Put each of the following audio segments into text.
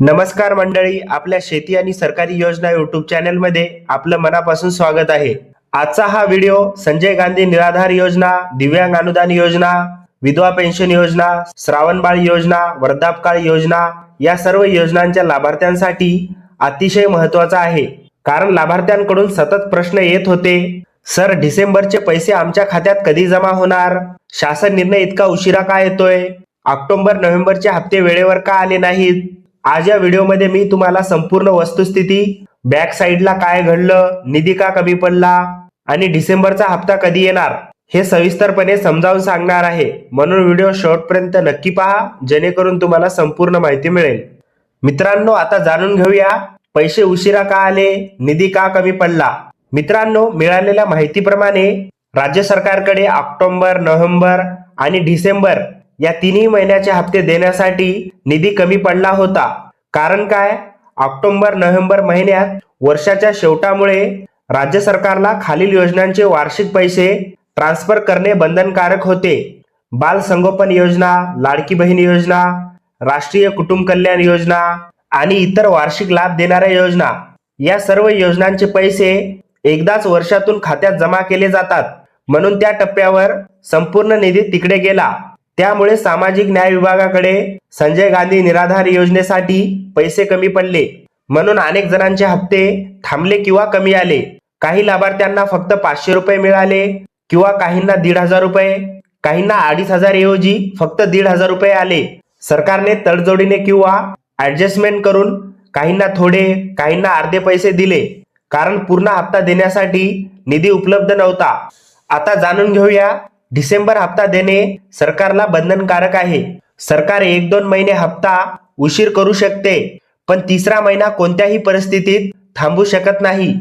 नमस्कार मंडळी आपल्या शेती आणि सरकारी योजना युट्यूब चॅनलमध्ये आपलं मनापासून स्वागत आहे. आजचा हा व्हिडिओ संजय गांधी निराधार योजना दिव्यांग अनुदान योजना विधवा पेन्शन योजना श्रावणबाळ योजना वर्धापकाळ योजना या सर्व योजनांच्या लाभार्थ्यांसाठी अतिशय महत्त्वाचा आहे. कारण लाभार्थ्यांकडून सतत प्रश्न येत होते सर डिसेंबरचे पैसे आमच्या खात्यात कधी जमा होणार? शासन निर्णय इतका उशिरा का येतोय? ऑक्टोबर नोव्हेंबरचे हप्ते वेळेवर का आले नाहीत? आज या व्हिडिओमध्ये मी तुम्हाला संपूर्ण वस्तुस्थिती बॅक साईडला काय घडलं निधी का कमी पडला आणि डिसेंबरचा हप्ता कधी येणार हे सविस्तरपणे समजावून सांगणार आहे. म्हणून व्हिडिओ शेवटपर्यंत नक्की पहा जेणेकरून तुम्हाला संपूर्ण माहिती मिळेल. मित्रांनो आता जाणून घेऊया पैसे उशिरा का आले निधी का कमी पडला? मित्रांनो मिळालेल्या माहितीप्रमाणे राज्य सरकारकडे ऑक्टोबर नोव्हेंबर आणि डिसेंबर या तिन्ही महिन्याचे हप्ते देण्यासाठी निधी कमी पडला होता. कारण काय? ऑक्टोबर नोव्हेंबर महिन्यात वर्षाच्या शेवटामुळे राज्य सरकारला खालील योजनांचे वार्षिक पैसे ट्रान्सफर करणे बंधनकारक होते. बाल संगोपन योजना लाडकी बहीण योजना राष्ट्रीय कुटुंब कल्याण योजना आणि इतर वार्षिक लाभ देणाऱ्या योजना. या सर्व योजनांचे पैसे एकदाच वर्षातून खात्यात जमा केले जातात. म्हणून त्या टप्प्यावर संपूर्ण निधी तिकडे गेला. त्यामुळे सामाजिक न्याय विभागाकडे संजय गांधी निराधार योजनेसाठी पैसे कमी पडले. म्हणून अनेक जणांचे हप्ते थांबले किंवा कमी आले. काही लाभार्थ्यांना फक्त पाचशे रुपये मिळाले किंवा काहींना दीड हजार रुपये काहींना अडीच हजार ऐवजी फक्त दीड हजार रुपये आले. सरकारने तडजोडीने किंवा ऍडजस्टमेंट करून काहींना थोडे काहींना अर्धे पैसे दिले. कारण पूर्ण हप्ता देण्यासाठी निधी उपलब्ध नव्हता. आता जाणून घेऊया डिसेंबर हप्ता देणे सरकारला बंधनकारक आहे. सरकार एक दोन महिने हप्ता उशीर करू शकते पण तिसरा महिना कोणत्याही परिस्थितीत थांबू शकत नाही.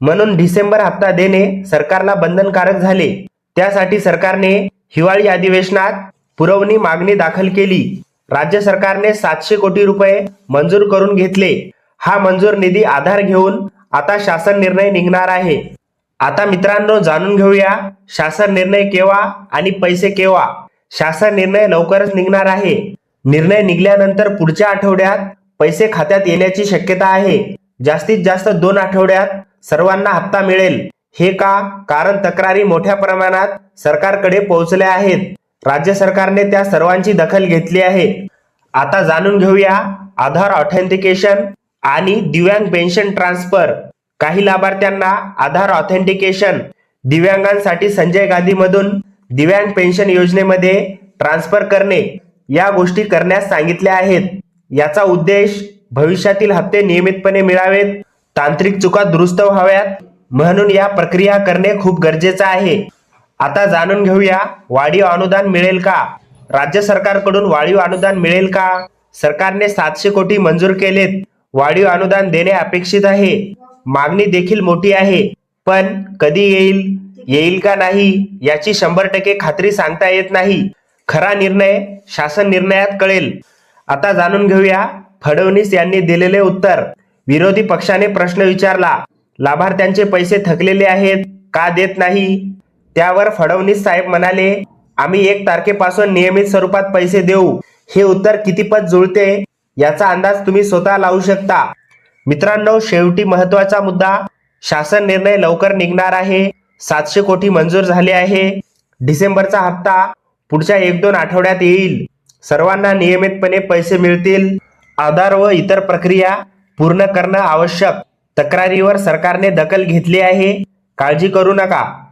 म्हणून डिसेंबर हप्ता देणे सरकारला बंधनकारक झाले. त्यासाठी सरकारने हिवाळी अधिवेशनात पुरवणी मागणी दाखल केली. राज्य सरकारने सातशे कोटी रुपये मंजूर करून घेतले. हा मंजूर निधी आधार घेऊन आता शासन निर्णय निघणार आहे. आता मित्रांनो जाणून घेऊया शासन निर्णय केव्हा आणि पैसे केव्हा शासन निर्णय लवकरच निघणार आहे. निर्णय निघाल्यानंतर पुढच्या आठवड्यात पैसे खात्यात येण्याची शक्यता आहे. जास्तीत जास्त दोन आठवड्यात सर्वांना हप्ता मिळेल. हे का? कारण तक्रारी मोठ्या प्रमाणात सरकारकडे पोहोचल्या आहेत. राज्य सरकारने त्या सर्वांची दखल घेतली आहे. आता जाणून घेऊया आधार ऑथेंटिकेशन आणि दिव्यांग पेन्शन ट्रान्सफर. काही लाभार्थ्यांना आधार ऑथेंटिकेशन दिव्यांगांसाठी संजय गांधी मधून दिव्यांग पेन्शन योजनेमध्ये ट्रान्सफर करणे या गोष्टी करण्यास सांगितल्या आहेत. याचा उद्देश भविष्यातील हप्ते नियमितपणे मिळावेत तांत्रिक चुका दुरुस्त व्हाव्यात म्हणून या प्रक्रिया करणे खूप गरजेचं आहे. आता जाणून घेऊया वाढीव अनुदान मिळेल का? राज्य सरकारकडून वाढीव अनुदान मिळेल का? सरकारने सातशे कोटी मंजूर केलेत. वाढीव अनुदान देणे अपेक्षित आहे. मागणी देखील मोठी आहे. पण कधी येईल येईल का नाही याची शंभर टक्के खात्री सांगता येत नाही. खरा निर्णय शासन निर्णयात कळेल. आता जाणून घेऊया फडणवीस यांनी दिलेले उत्तर. विरोधी पक्षाने प्रश्न विचारला लाभार्थ्यांचे पैसे थकलेले आहेत का देत नाही? त्यावर फडणवीस साहेब म्हणाले आम्ही एक तारखेपासून नियमित स्वरूपात पैसे देऊ. हे उत्तर कितीपत जुळते याचा अंदाज तुम्ही स्वतः लावू शकता. मित्रांनो शेवटी महत्त्वाचा मुद्दा शासन निर्णय लवकर निघणार आहे. सातशे कोटी मंजूर झाले आहे. डिसेंबरचा हप्ता पुढच्या एक दोन आठवड्यात येईल. सर्वांना नियमितपणे पैसे मिळतील. आधार व इतर प्रक्रिया पूर्ण करणं आवश्यक. तक्रारीवर सरकारने दखल घेतली आहे. काळजी करू नका.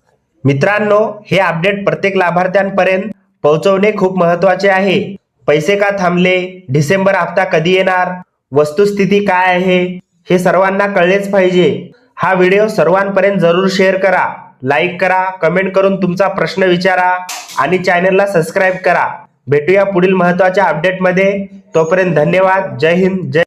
मित्रांनो हे अपडेट प्रत्येक लाभार्थ्यांपर्यंत पोहोचवणे खूप महत्त्वाचे आहे. पैसे का थांबले? डिसेंबर हप्ता कधी येणार? वस्तुस्थिती काय आहे? हे सर्वांना कळलेच पाहिजे. हा व्हिडिओ सर्वांपर्यंत जरूर शेअर करा लाईक करा कमेंट करून तुमचा प्रश्न विचारा आणि चॅनलला सबस्क्राईब करा. भेटूया पुढील महत्त्वाच्या अपडेटमध्ये. तोपर्यंत धन्यवाद. जय हिंद जय